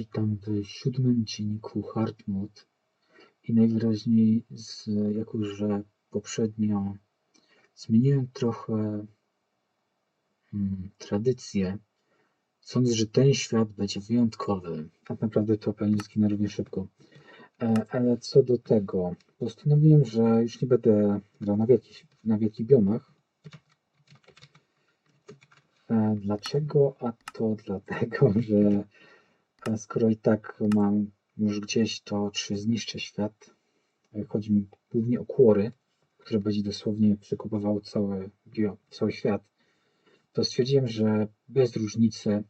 Witam w siódmym dzienniku Hard Mode i najwyraźniej, z, jako że poprzednio zmieniłem trochę hmm, tradycję, sądzę, że ten świat będzie wyjątkowy. Tak naprawdę to pewnie zginę równie szybko. E, ale co do tego, postanowiłem, że już nie będę grał na wielkich, na wielkich biomach. E, dlaczego? A to dlatego, że skoro i tak mam już gdzieś to, czy zniszczę świat, chodzi mi głównie o kłory, które będzie dosłownie przekupowało cały, bio, cały świat, to stwierdziłem, że bez różnicy,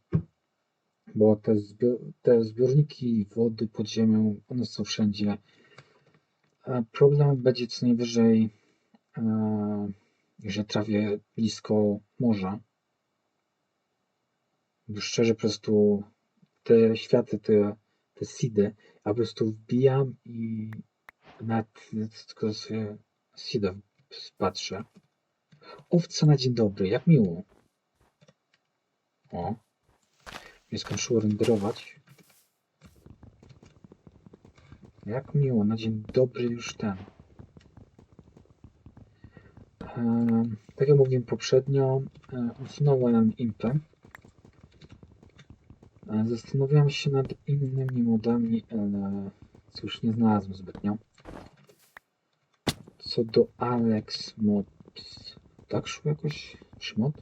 bo te, zbior, te zbiorniki wody pod ziemią, one są wszędzie. A problem będzie co najwyżej, e, że trafię blisko morza. Bo szczerze po prostu te światy, te, te seedy, ja po prostu wbijam i nad tylko sobie seeda patrzę. Owca na dzień dobry, jak miło. O, nie skończyło renderować. Jak miło, na dzień dobry już ten. Tak jak mówiłem poprzednio, e, usunąłem impę Zastanawiałem się nad innymi modami, ale cóż, nie znalazłem zbytnio. Co do Alex Mods, tak szło jakoś, czy mod?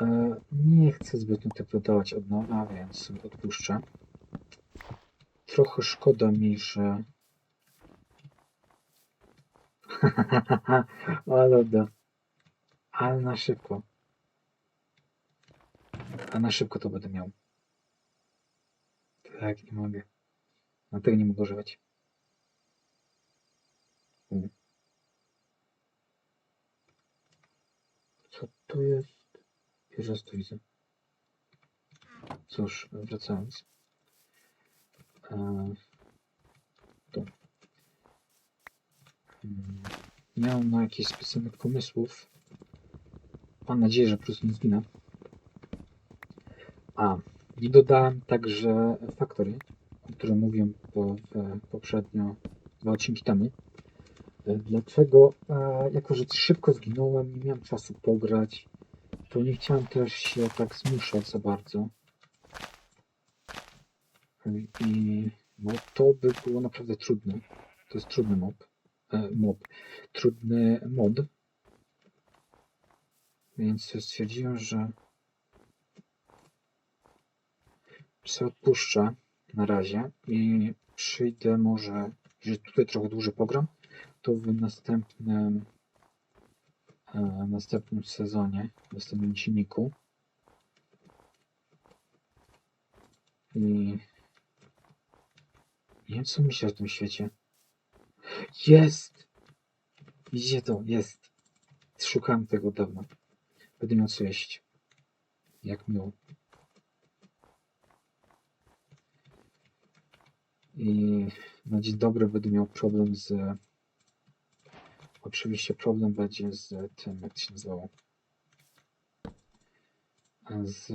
E, nie chcę zbytnio tego dodawać od nowa, więc sobie odpuszczę. Trochę szkoda mi, że... ale da. Ale na szybko. A na szybko to będę miał. Tak, nie mogę. Na tego nie mogę używać. Co tu jest? Pierwszy raz to widzę. Cóż, wracając. Eee, to. Hmm. Mam na jakichś specjalnych pomysłów. Mam nadzieję, że po prostu nie zginę. A, i dodałem także Factory, o którym mówiłem po, poprzednio dwa odcinki temu. E, dlaczego? E, jako, że szybko zginąłem, nie miałem czasu pograć, to nie chciałem też się tak zmuszać za bardzo. I no, to by było naprawdę trudne. To jest trudny mob. E, mob. Trudny mod. Więc stwierdziłem, że sobie odpuszczę na razie i przyjdę może, że tutaj trochę dłużej pogram, to w następnym e, następnym sezonie, w następnym silniku. I nie wiem co myślę o tym świecie. Jest! Widzicie to? Jest. Szukałem tego dawno. Będę miał co jeść. Jak miło. I na dzień dobry będę miał problem z oczywiście problem będzie z tym, jak się nazywało z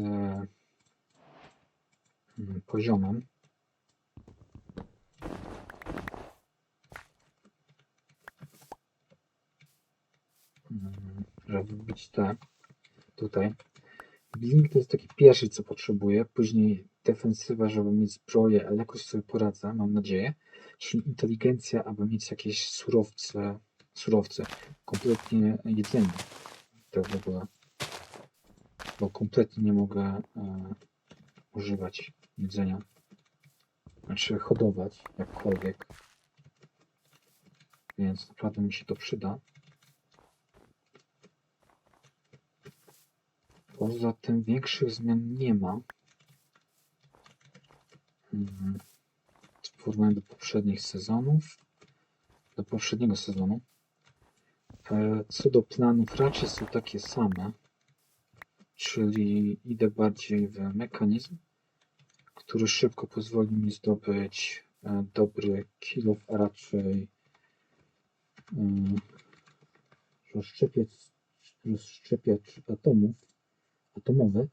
hmm, poziomem. Hmm, żeby być te tutaj Blink to jest taki pierwszy co potrzebuję, później defensywa, żeby mieć zbroję, jakoś sobie poradzę, mam nadzieję. Czyli inteligencja, aby mieć jakieś surowce, surowce, kompletnie jedzenie. To w ogóle. Bo kompletnie nie mogę e, używać jedzenia. Znaczy hodować jakkolwiek. Więc naprawdę mi się to przyda. Poza tym większych zmian nie ma. Mhm. w porównaniu do poprzednich sezonów, do poprzedniego sezonu. E, co do planów, raczej są takie same, czyli idę bardziej w mechanizm, który szybko pozwoli mi zdobyć e, dobry kill, a raczej mm, rozszczepiać, rozszczepiacz atomów, atomowy,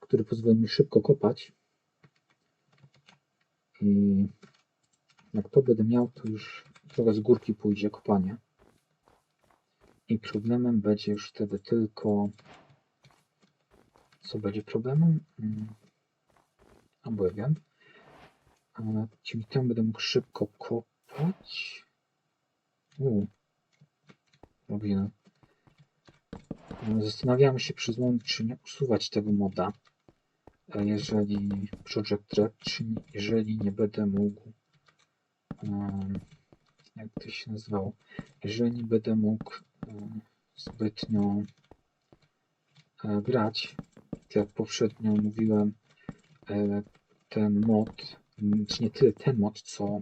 który pozwoli mi szybko kopać I jak to będę miał, to już trochę z górki pójdzie kopanie. I problemem będzie już wtedy tylko. Co będzie problemem? Mm, Albo ja wiem. Dzięki temu będę mógł szybko kopać. Uuu. Robinę. Zastanawiałem się przez czy nie usuwać tego moda. e, Jeżeli Project Red, czy nie- jeżeli nie będę mógł. em, jak to się nazywało? Jeżeli nie będę mógł em, zbytnio e, grać, tak jak poprzednio mówiłem, e, ten mod, czy nie tyle ten mod, co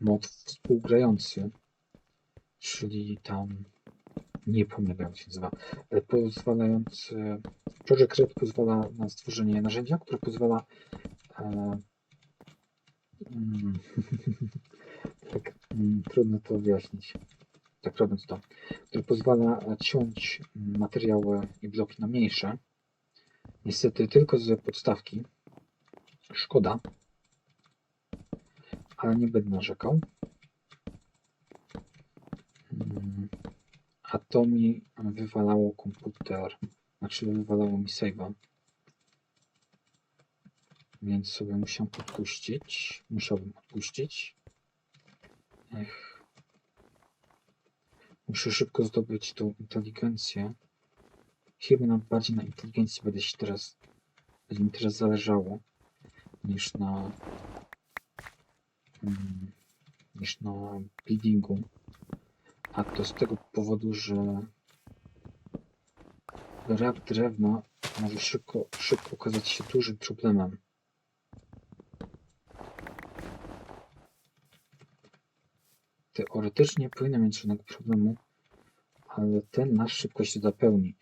mod współgrający, czyli tam nie pamiętam jak się nazywa, e, pozwalający, Project Red pozwala na stworzenie narzędzia, które pozwala e, mm, tak, mm, trudno to wyjaśnić, tak robiąc to, które pozwala e, ciąć materiały i bloki na mniejsze, niestety tylko z podstawki, szkoda, ale nie będę narzekał. Mm, A to mi wywalało komputer, znaczy wywalało mi save'a. Więc sobie musiałem odpuścić. Musiałbym odpuścić. Ech. Muszę szybko zdobyć tą inteligencję. Chyba nam bardziej na inteligencji będę się teraz, będzie mi teraz zależało niż na mm, niż na buildingu. A to z tego powodu, że brak drewna może szybko, szybko okazać się dużym problemem. Teoretycznie nie powinien mieć żadnego problemu, ale ten na szybko się zapełni.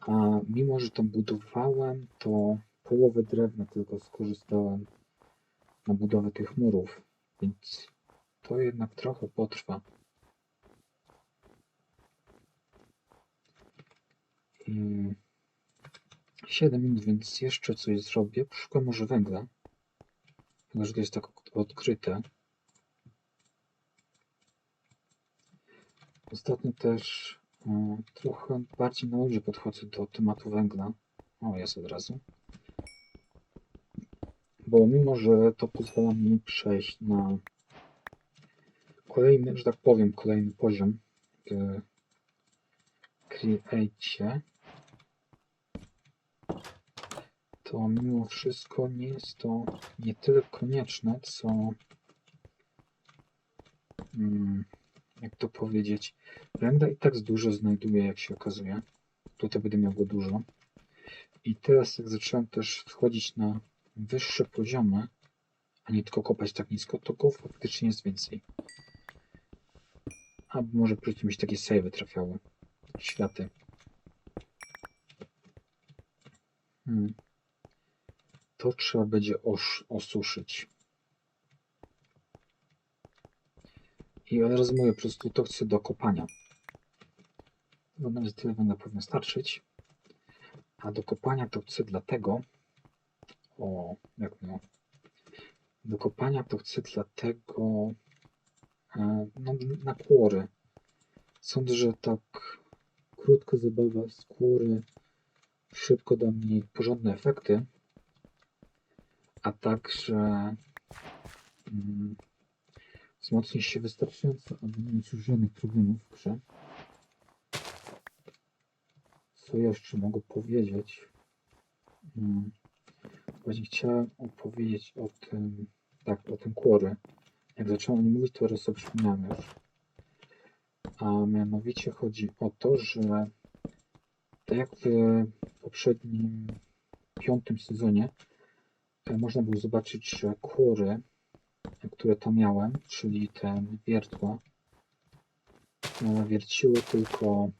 A mimo, że tam budowałem, to połowę drewna tylko skorzystałem na budowę tych murów, więc to jednak trochę potrwa. 7 minut, więc jeszcze coś zrobię. Poszukam może węgla. Chyba, że to jest tak od- odkryte. Ostatnio też e, trochę bardziej na ludzie podchodzę do tematu węgla. O, jest od razu. Bo mimo, że to pozwala mi przejść na kolejny, że tak powiem, kolejny poziom w Create, to mimo wszystko nie jest to nie tyle konieczne, co mm, jak to powiedzieć, węgla i tak dużo znajduję, jak się okazuje. Tutaj będę miał go dużo. I teraz jak zacząłem też wchodzić na wyższe poziomy, a nie tylko kopać tak nisko, to go faktycznie jest więcej. A może mi się takie savey trafiały. Światy. Hmm. To trzeba będzie osuszyć. I od razu mówię, po prostu to chcę do kopania. Bo nawet tyle węgla powinno starczyć. A do kopania to chcę dlatego. O, jak no. Do kopania to chcę dlatego. E, no, na kłory. Sądzę, że tak krótka zabawa z kłory szybko da mi porządne efekty. A także mm, wzmocni się wystarczająco, aby nie mieć już żadnych problemów w grze. Co jeszcze mogę powiedzieć? Mm, Właśnie chciałem opowiedzieć o tym, tak, o tym kłory. Jak zacząłem o nim mówić, to teraz sobie przypomniałem już. A mianowicie chodzi o to, że tak jak w poprzednim piątym sezonie można było zobaczyć, kłory, które tam miałem, czyli te wiertła, wierciły tylko,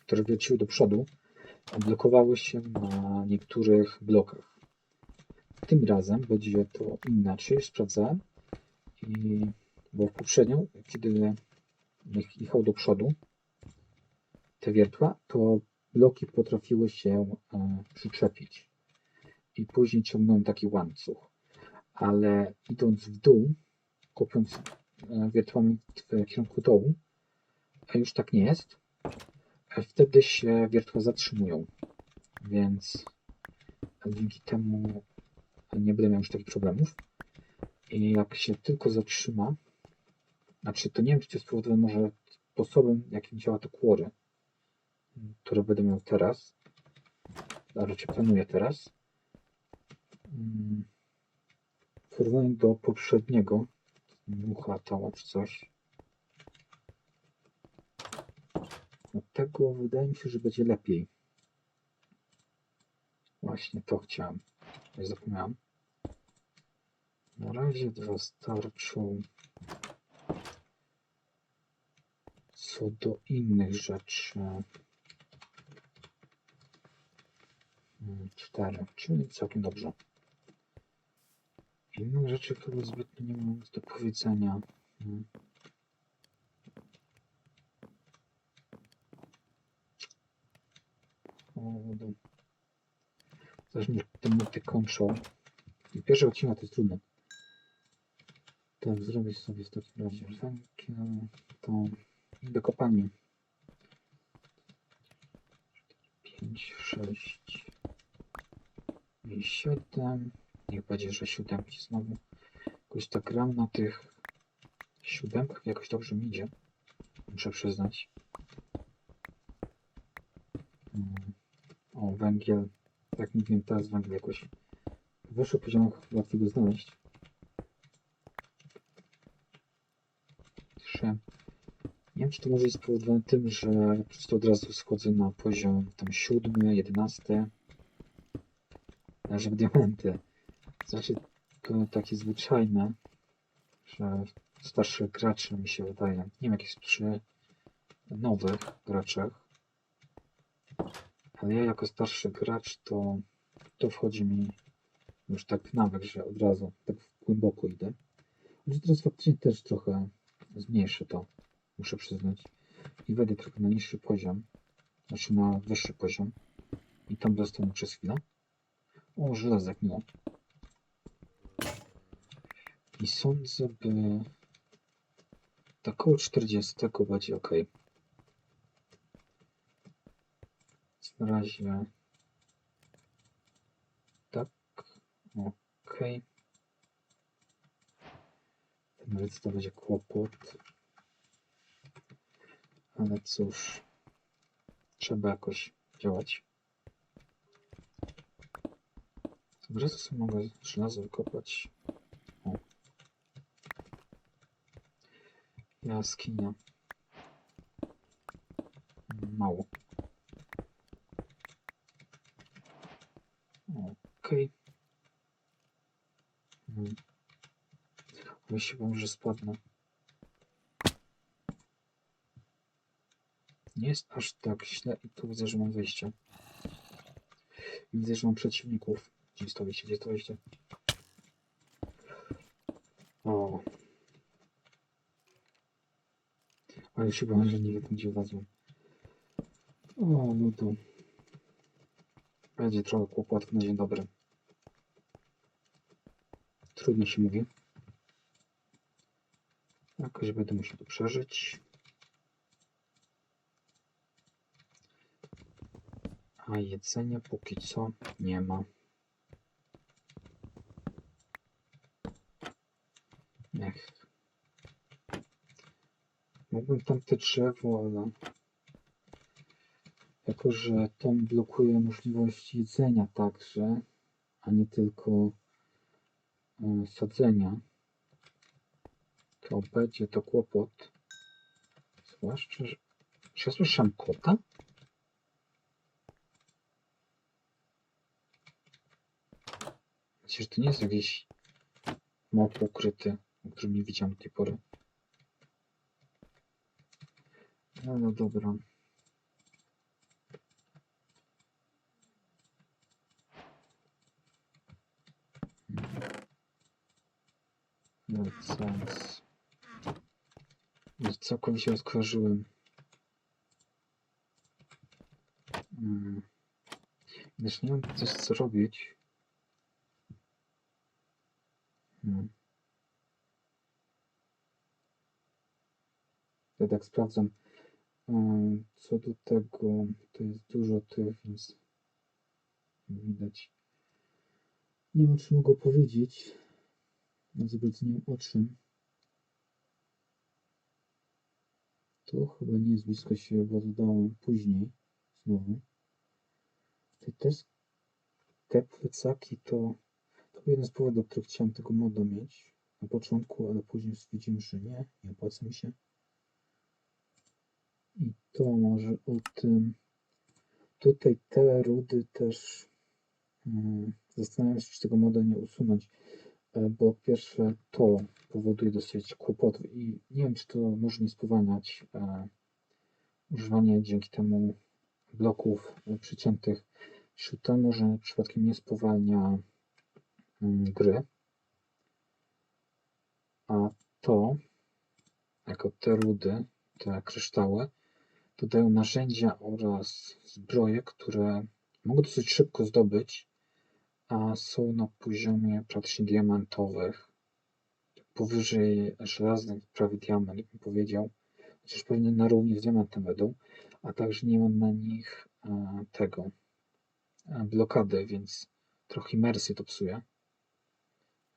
które wierciły do przodu, blokowały się na niektórych blokach. Tym razem będzie to inaczej, sprawdzałem. I bo poprzednio, kiedy jechał do przodu te wiertła, to bloki potrafiły się e, przyczepić. I później ciągnąłem taki łańcuch. ale idąc w dół, kopiąc e, wiertłami w kierunku dołu, a już tak nie jest, e, wtedy się wiertła zatrzymują, więc dzięki temu nie będę miał już takich problemów. I jak się tylko zatrzyma, znaczy to nie wiem, czy to jest spowodowane może sposobem, jakim działa to kłory, które będę miał teraz, raczej planuję teraz. W porównaniu do poprzedniego, mucha tała czy coś, od tego wydaje mi się, że będzie lepiej. Właśnie to chciałem. Nie zapomniałem. Na razie dwa starczą. Co do innych rzeczy. mm, Cztery, czyli całkiem dobrze. Innych rzeczy chyba zbytnio nie mam do powiedzenia. Mm. Multi control. I pierwszy odcinek to jest trudne. Tak, zrobię sobie w takim razie węgiel, to do kopalni. 5, 6 i 7. Niech będzie, że siódemki znowu. Jakoś tak gram na tych siódemkach, jakoś dobrze mi idzie. Muszę przyznać. Mm. O, węgiel. Jak mówiłem, teraz węgiel jakoś w wyższych poziomach łatwiej go znaleźć. Trzy. Nie wiem, czy to może jest spowodowane tym, że po prostu od razu schodzę na poziom tam siódmy, jedenasty. Żeby diamenty. Znaczy, to takie zwyczajne, że starszych graczy mi się wydaje. Nie wiem, jak jest przy nowych graczach. Ale ja jako starszy gracz to, to wchodzi mi już tak w nawyk, że od razu tak głęboko idę. Może teraz faktycznie też trochę zmniejszę to, muszę przyznać. I wejdę trochę na niższy poziom, znaczy na wyższy poziom. I tam zostanę przez chwilę. O, żelazek miło. I sądzę, by tak około 40 będzie ok. Na razie tak, ok. Nawet to będzie kłopot. Ale cóż, trzeba jakoś działać. Od razu sobie mogę żelazo wykopać. Jaskinia. Mało. Okej. Okay. Myślę, wam, że spadnę. Nie jest aż tak źle i tu widzę, że mam wyjście. Widzę, że mam przeciwników. Gdzie stoicie? Gdzie stoicie? O. Ale się bałem, że nie wiem, gdzie wlazłem. O, no to... Będzie trochę kłopotów na dzień dobry. Trudno się mówi. Jakoś będę musiał to przeżyć. A jedzenia póki co nie ma. Ech. Mógłbym tamte drzewo, ale jako, że to mi blokuje możliwość jedzenia także, a nie tylko e, sadzenia, to będzie to kłopot. Zwłaszcza, że... Czy ja słyszałem kota? Myślę, że to nie jest jakiś mob ukryty, o którym nie widziałem do tej pory. No, no dobra. No sens. Już całkowicie odkojarzyłem. Hmm. Też nie mam coś co robić. Hmm. Ja tak sprawdzam. Co do tego, to jest dużo tych, więc widać. Nie wiem, czy mogę powiedzieć. Zbyt nie wiem o czym. To chyba nie jest blisko siebie, bo dodałem później znowu. Te, te plecaki to, to był jeden z powodów, dla których chciałem tego moda mieć na początku, ale później stwierdziłem, że nie, nie opłaca mi się. I to może o tym. Tutaj te rudy też mm, zastanawiam się, czy tego moda nie usunąć, e, bo pierwsze to powoduje dosyć kłopotów i nie wiem, czy to może nie spowalniać e, używanie dzięki temu bloków e, przyciętych, czy to może przypadkiem nie spowalnia mm, gry. A to, jako te rudy, te kryształy, dodają narzędzia oraz zbroje, które mogę dosyć szybko zdobyć, a są na poziomie praktycznie diamentowych. Powyżej żelaznych, prawie diament bym powiedział. Chociaż pewnie na równi z diamentem będą, a także nie mam na nich e, tego e, blokady, więc trochę imersję to psuje.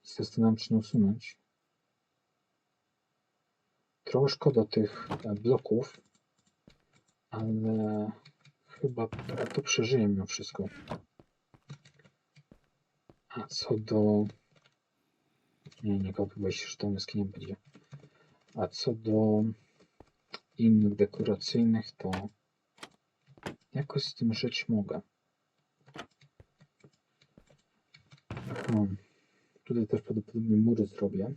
Zastanawiam się, czy nie usunąć. Trochę szkoda tych e, bloków, ale chyba to, przeżyję mimo wszystko. A co do... Nie, nie kopiuję się, że tam jaskinia będzie. A co do innych dekoracyjnych, to jakoś z tym żyć mogę. Hmm. Tutaj też prawdopodobnie mury zrobię,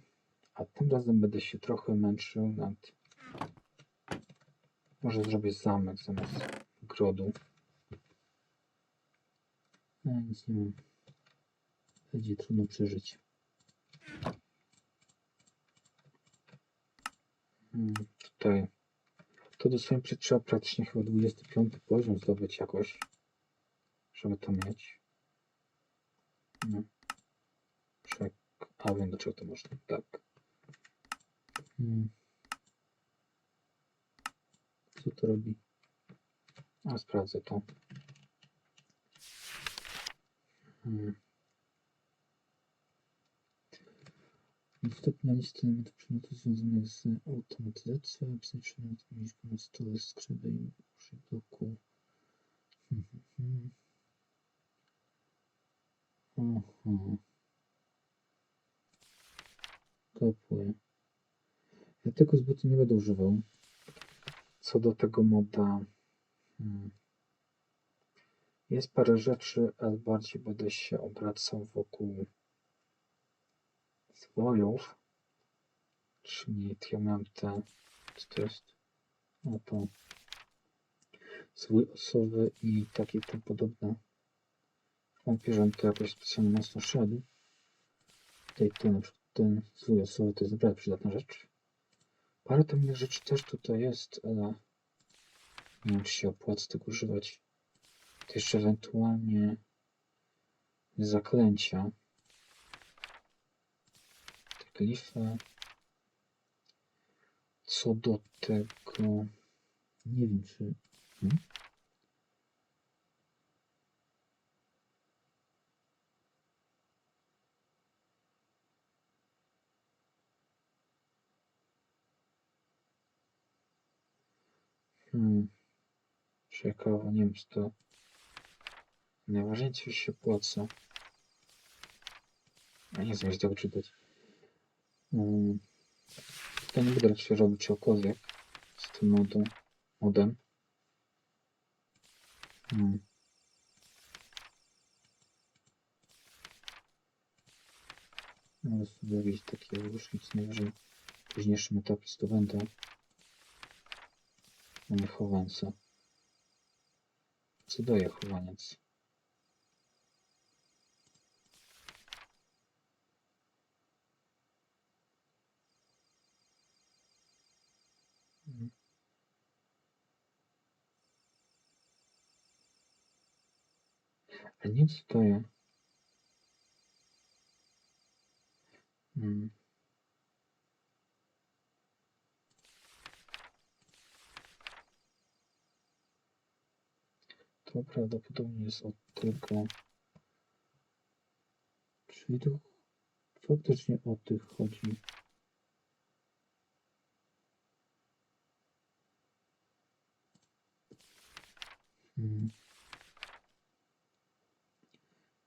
a tym razem będę się trochę męczył nad... Może zrobię zamek zamiast grodu. No, nic nie mam. Będzie trudno przeżyć. Hmm, tutaj. To dosłownie trzeba praktycznie chyba 25 poziom zdobyć jakoś, żeby to mieć. Czek. A wiem do czego to można. Tak. Hmm. Co to robi? A sprawdzę to. Hmm. Dostępna lista elementów przedmiotów związanych z automatyzacją. Psychiczną mieliśmy na stole skrzydła i uszy bloku. Hmm, hmm, hmm. Kapuje. Ja tego zbyt nie będę używał. Co do tego moda. Hmm. Jest parę rzeczy, ale bardziej będę się obracał wokół zwojów. Czyli ja miałem te. Co to jest? No to. Zwój osoby i takie tam podobne. Wątpię, to jakoś specjalnie mocno szedł. Tutaj ten, ten zwój osoby to jest naprawdę przydatna rzecz. Parę tam rzeczy też tutaj jest, ale nie wiem, czy się opłaca tego używać. To jeszcze ewentualnie zaklęcia. Te glify. Co do tego... Nie wiem, czy... Hmm? Hmm. Ciekawe, nie wiem, czy to... Najważniejsze się opłaca. A nie znam się tego czytać. Um, to nie będę raczej robić cokolwiek z tym modą, modem. Hmm. Ale sobie jakieś takie różnice najwyżej w późniejszym etapie zdobędę. Mamy chowanca. Co daje chowaniec? Mhm. A nie co daje? Hmm. To prawdopodobnie jest od tego. Czyli tu faktycznie o tych chodzi. Hmm.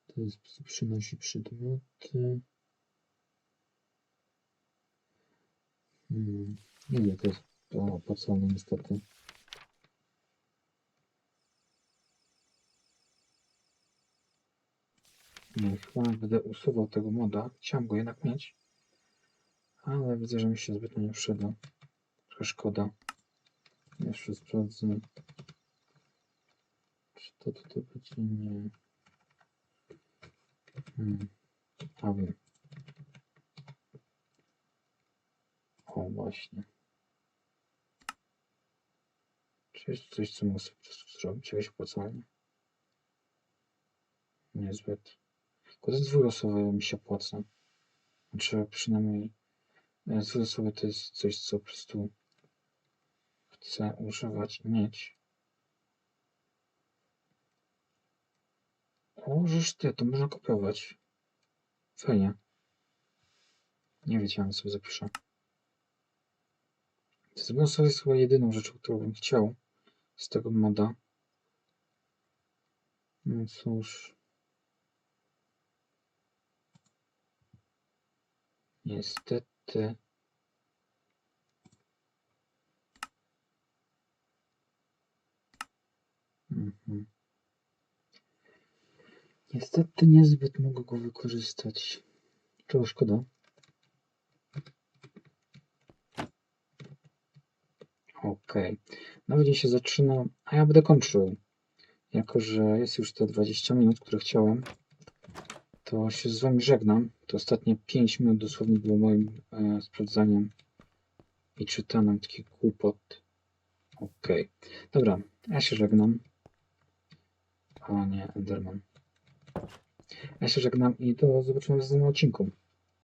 To jest przynosi przedmioty. Hmm. Nie, to jest to opłacalne niestety. Nie, chyba będę usuwał tego moda. Chciałem go jednak mieć. Ale widzę, że mi się zbytnio nie przyda. Trochę szkoda. Jeszcze sprawdzę. Czy to tutaj będzie? Nie. Hmm. A wiem. O, właśnie. Czy jest coś, co sobie po prostu zrobić? Jakieś opłacalnie? Niezbyt. Te dwulosowe mi się opłaca. Znaczy przynajmniej e, dwulosowe to jest coś, co po prostu chcę używać mieć. O, ty, to można kopiować. Fajnie. Nie wiedziałem, co zapiszę. Dwulosowe jest chyba jedyną rzeczą, którą bym chciał z tego moda. No cóż. Niestety. Mhm. Niestety niezbyt mogę go wykorzystać. Czego szkoda. Okej. Nowy dzień się zaczyna, a ja będę kończył. Jako, że jest już te 20 minut, które chciałem, to się z Wami żegnam. To ostatnie 5 minut dosłownie było moim e, sprawdzaniem i czytaniem takich głupot. Okej. Dobra, ja się żegnam. O nie, Enderman. Ja się żegnam i do zobaczenia w następnym odcinku.